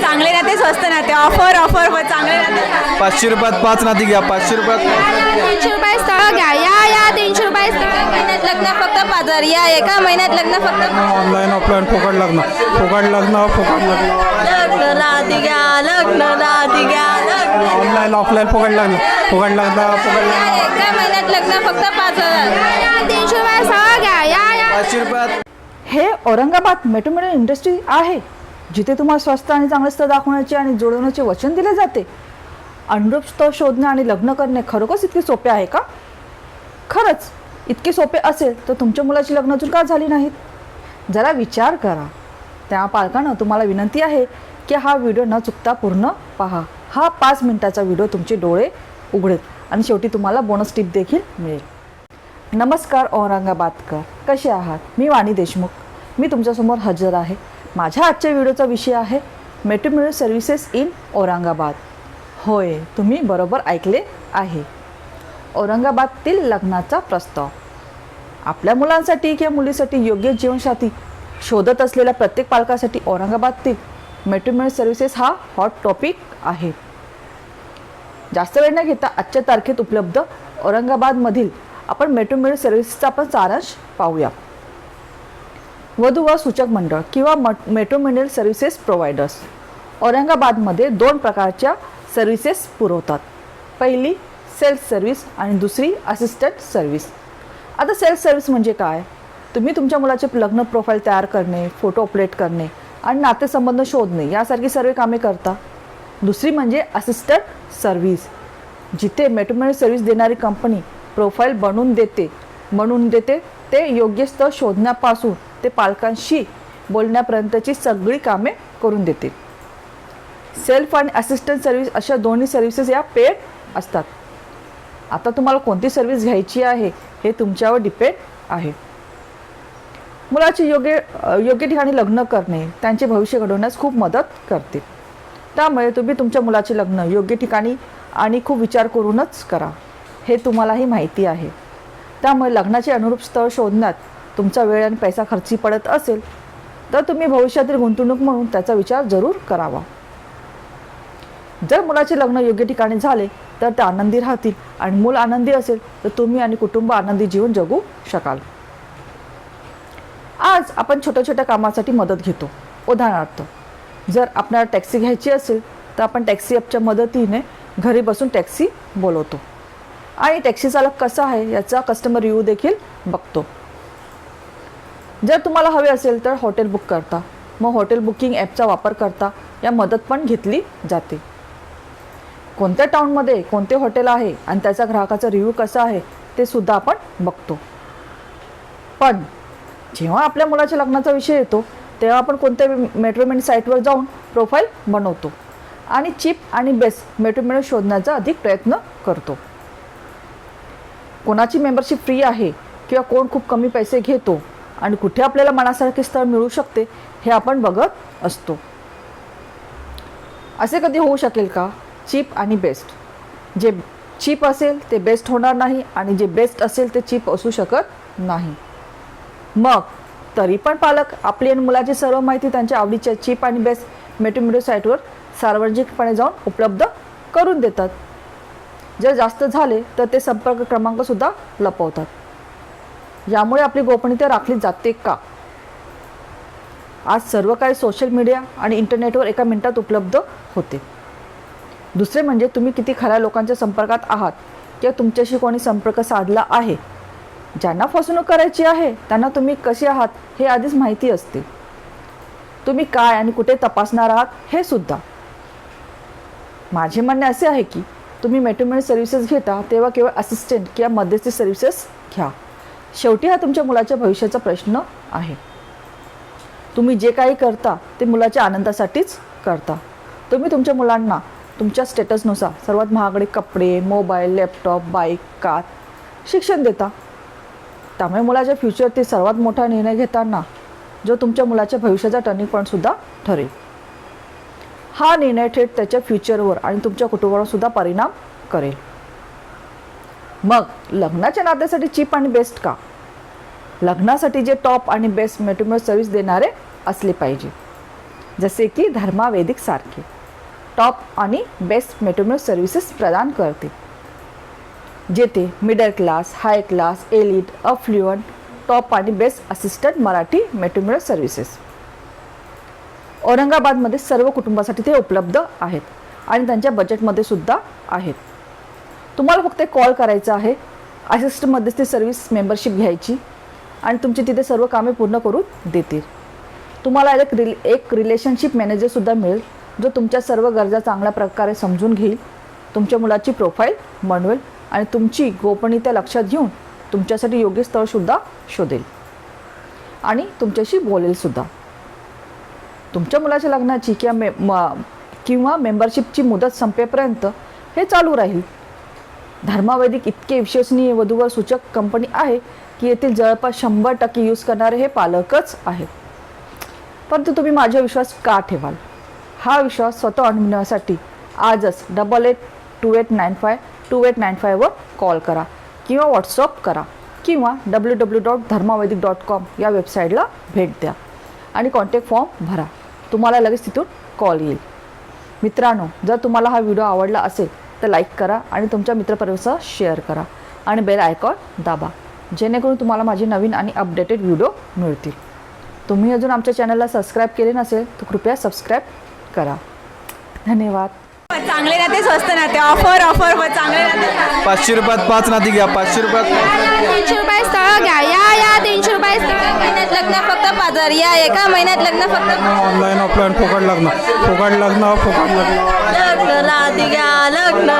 चांगले नाते स्वस्त नाते. ऑफर ऑफर चांगले नाते. पाचशे रुपयात पाच नाती घ्या. पाचशे रुपयात नाती. तीनशे रुपये स्थळ घ्या. या या तीनशे रुपये स्थळ महिन्यात लग्न फक्त पाच हजार या एका महिन्यात लग्न फक्त ऑनलाईन ऑफलाईन फुकट लग्न. फुकट लग्न फुकट लग्न. लग्न घ्या लग्न राधी घ्या लग्न ऑनलाईन ऑफलाईन फुकट लग्न. फुकट लग्न फुकट लग्न. एका महिन्यात लग्न फक्त पाच हजार या तीनशे रुपये स्थळ घ्या. या या. पाचशे रुपयात हे औरंगाबाद मेट्रोमेडियन इंडस्ट्री आहे. जिथे तुम्हाला स्वस्त आणि चांगलं स्थळ दाखवण्याचे आणि जुळवण्याचे वचन दिले जाते. अनुरूप स्थळ शोधणे आणि लग्न करणे खरोखरच इतके सोपे आहे का? खरंच इतके सोपे असेल तर तुमच्या मुलाची लग्न अजून का झाली नाहीत? जरा विचार करा. त्या पालकांना तुम्हाला विनंती आहे की हा व्हिडिओ न चुकता पूर्ण पहा. हा पाच मिनिटाचा व्हिडिओ तुमचे डोळे उघडेल आणि शेवटी तुम्हाला बोनस टिप देखील मिळेल. नमस्कार औरंगाबादकर. कसे आहात? मी वाणी देशमुख. मी तुमच्यासमोर हजर आहे. माझ्या आजच्या व्हिडिओचा विषय आहे मेट्रोमिडियल सर्व्हिसेस इन औरंगाबाद. होय तुम्ही बरोबर ऐकले आहे. औरंगाबादतील लग्नाचा प्रस्ताव. आपल्या मुलांसाठी किंवा मुलीसाठी योग्य जीवनसाथी शोधत असलेल्या प्रत्येक पालकासाठी औरंगाबादतील मेट्रोमिडियल सर्व्हिसेस हा हॉट टॉपिक आहे. जास्त वेळ न घेता आजच्या तारखेत उपलब्ध औरंगाबादमधील आपण मेट्रोमिडियल सर्व्हिसेसचा आपण सारांश पाहूया. वधू व सूचक मंडळ किंवा मेट्रोमिडियल सर्व्हिसेस प्रोव्हायडर्स औरंगाबादमध्ये दोन प्रकारच्या सर्व्हिसेस पुरवतात. पहिली सेल्फ सर्व्हिस आणि दुसरी असिस्टंट सर्व्हिस आता सेल्फ सर्व्हिस म्हणजे काय? तुम्ही तुमच्या मुलाचे लग्न प्रोफाईल तयार करणे फोटो अपडेट करणे आणि नातेसंबंध शोधणे यासारखी सर्व कामे करता. दुसरी म्हणजे असिस्टंट सर्व्हिस जिथे मेट्रोमेडियल सर्व्हिस देणारी कंपनी प्रोफाईल बनवून देते बनवून देते ते योग्य स्थळ शोधण्यापासून ते पालकांशी बोलण्यापर्यंतची सगळी कामे करून देतील. सेल्फ आणि असिस्टंट सर्व्हिस अशा दोन्ही सर्व्हिसेस या पेड असतात. आता तुम्हाला कोणती सर्व्हिस घ्यायची आहे हे तुमच्यावर डिपेंड आहे. मुलाचे योग्य योग्य ठिकाणी लग्न करणे त्यांचे भविष्य घडवण्यास खूप मदत करते. त्यामुळे तुम्ही तुमच्या मुलाचे लग्न योग्य ठिकाणी आणि खूप विचार करूनच करा. हे तुम्हालाही माहिती आहे. त्यामुळे लग्नाचे अनुरूप स्थळ शोधण्यात तुमचा वेळ आणि पैसा खर्ची पडत असेल तर तुम्ही भविष्यातील गुंतवणूक म्हणून त्याचा विचार जरूर करावा. जर मुलाचे लग्न योग्य ठिकाणी झाले तर ते आनंदी राहतील आणि मूल आनंदी असेल तर तुम्ही आणि कुटुंब आनंदी जीवन जगू शकाल. आज आपण छोट्या छोट्या कामासाठी मदत घेतो. उदाहरणार्थ जर आपल्याला टॅक्सी घ्यायची असेल तर आपण टॅक्सी ॲपच्या मदतीने घरी बसून टॅक्सी बोलवतो. आणि टॅक्सी चालक कसा आहे याचा कस्टमर रिव्ह्यू देखील बघतो. जर तुम्हाला हवे असेल तर हॉटेल बुक करता. मग हॉटेल बुकिंग ॲपचा वापर करता. या मदत पण घेतली जाते. कोणत्या टाऊनमध्ये कोणते हॉटेल आहे आणि त्याचा ग्राहकाचा रिव्ह्यू कसा आहे ते सुद्धा आपण बघतो. पण जेव्हा आपल्या मुलाच्या लग्नाचा विषय येतो तेव्हा आपण कोणत्या मेट्रोमेंट साईटवर जाऊन प्रोफाईल बनवतो. आणि चिप आणि बेस्ट मेट्रोमेंट शोधण्याचा अधिक प्रयत्न करतो. कोणाची मेंबरशिप फ्री आहे किंवा कोण खूप कमी पैसे घेतो आणि कुठे आपल्याला मनासारखे स्थळ मिळू शकते हे आपण बघत असतो. असे कधी होऊ शकेल का? चीप आणि बेस्ट. जे चीप असेल ते बेस्ट होणार नाही आणि जे बेस्ट असेल ते चीप असू शकत नाही. मग तरी पण पालक आपली आणि मुलाची सर्व माहिती त्यांच्या आवडीच्या चीप आणि बेस्ट मेटोमिडो साईटवर सार्वजनिकपणे जाऊन उपलब्ध करून देतात. जर जास्त झाले तर ते संपर्क क्रमांकसुद्धा लपवतात. यामुळे आपली गोपनीयता राखली जाते का? आज सर्व काही सोशल मीडिया आणि इंटरनेटवर एका मिनिटात उपलब्ध होते. दुसरे म्हणजे तुम्ही किती खऱ्या लोकांच्या संपर्कात आहात किंवा तुमच्याशी कोणी संपर्क साधला आहे? ज्यांना फसवणूक करायची आहे त्यांना तुम्ही कसे आहात हे आधीच माहिती असते. तुम्ही काय आणि कुठे तपासणार आहात हे सुद्धा. माझे म्हणणे असे आहे की तुम्ही मेट्रोमेड सर्व्हिसेस घेता तेव्हा केवळ असिस्टंट किंवा मध्यस्थी सर्व्हिसेस घ्या. शेवटी हा तुमच्या मुलाच्या भविष्याचा प्रश्न आहे. तुम्ही जे काही करता ते मुलाच्या आनंदासाठीच करता. तुम्ही तुमच्या मुलांना तुमच्या स्टेटसनुसार सर्वात महागडे कपडे मोबाईल लॅपटॉप बाईक कार शिक्षण देता. त्यामुळे मुलाच्या फ्युचरतील सर्वात मोठा निर्णय घेताना जो तुमच्या मुलाच्या भविष्याचा टर्निंग पॉईंटसुद्धा ठरेल. हा निर्णय थेट त्याच्या फ्युचरवर आणि तुमच्या कुटुंबावर सुद्धा परिणाम करेल. मग लग्नाच्या नात्यासाठी चीप आणि बेस्ट का? लग्नासाठी जे टॉप आणि बेस्ट मेट्रोमेट सर्व्हिस देणारे असले पाहिजे. जसे की धर्मावेदिक सारखे. टॉप आणि बेस्ट मेट्रोमिक्स सर्व्हिसेस प्रदान करते जेथे middle class high class elite affluent top आणि best assistant Marathi matrimonial services औरंगाबादमध्ये सर्व कुटुंबासाठी ते उपलब्ध आहेत आणि त्यांच्या बजेटमध्ये सुद्धा आहेत. तुम्हाला फक्त एक कॉल करायचा आहे. असिस्ट ती सर्व्हिस मेंबरशिप घ्यायची आणि तुमची तिथे सर्व कामे पूर्ण करून देतील. तुम्हाला एक रिल एक रिलेशनशिप मॅनेजरसुद्धा मिळेल जो तुमच्या सर्व गरजा चांगल्या प्रकारे समजून घेईल तुमच्या मुलाची प्रोफाईल बनवेल आणि तुमची गोपनीयता लक्षात घेऊन तुमच्यासाठी योग्य स्थळसुद्धा शोधेल. आणि तुमच्याशी बोलेलसुद्धा तुमच्या मुलाच्या लग्नाची किंवा मे म- किंवा मेंबरशिपची मुदत संपेपर्यंत हे चालू राहील. धर्मावैदिक इतके विश्वसनीय वधूवर सूचक कंपनी आहे की येथील जवळपास शंभर टक्के यूज करणारे हे पालकच आहेत. परंतु तुम्ही माझा विश्वास का ठेवाल? हा विश्वास स्वतः अनुभवण्यासाठी आजच double eight two eight nine five two eight nine फायवर call करा किंवा व्हॉट्सअप करा किंवा W W dot Dharmavaidik dot com या वेबसाईटला भेट द्या आणि कॉन्टॅक्ट फॉर्म भरा. तुम्हाला लगेच तिथून कॉल येईल. मित्रांनो जर तुम्हाला हा व्हिडिओ आवडला असेल तर लाईक करा आणि तुमच्या मित्रपरिवारासह शेअर करा. आणि बेल आयकॉन दाबा. जेणेकरून तुम्हाला माझे नवीन आणि अपडेटेड व्हिडिओ मिळतील. तुम्ही अजून आमच्या चॅनलला सबस्क्राईब केले नसेल तर कृपया सबस्क्राईब करा. धन्यवाद. चांगले नाते स्वस्त नाते. ऑफर ऑफर चांगले नाते. पाचशे रुपयात पाच नाती घ्या. पाचशे रुपयात नाती घ्या. तीनशे रुपये स्थळ घ्या. या या तीनशे रुपये स्थळ घ्या. महिन्यात लग्न फक्त पाच हजार या एका महिन्यात लग्न फक्त ऑनलाईन ऑफलाईन फुकट लग्न. फुकट लग्न फुकट लग्न. लग्न राधिका लग्न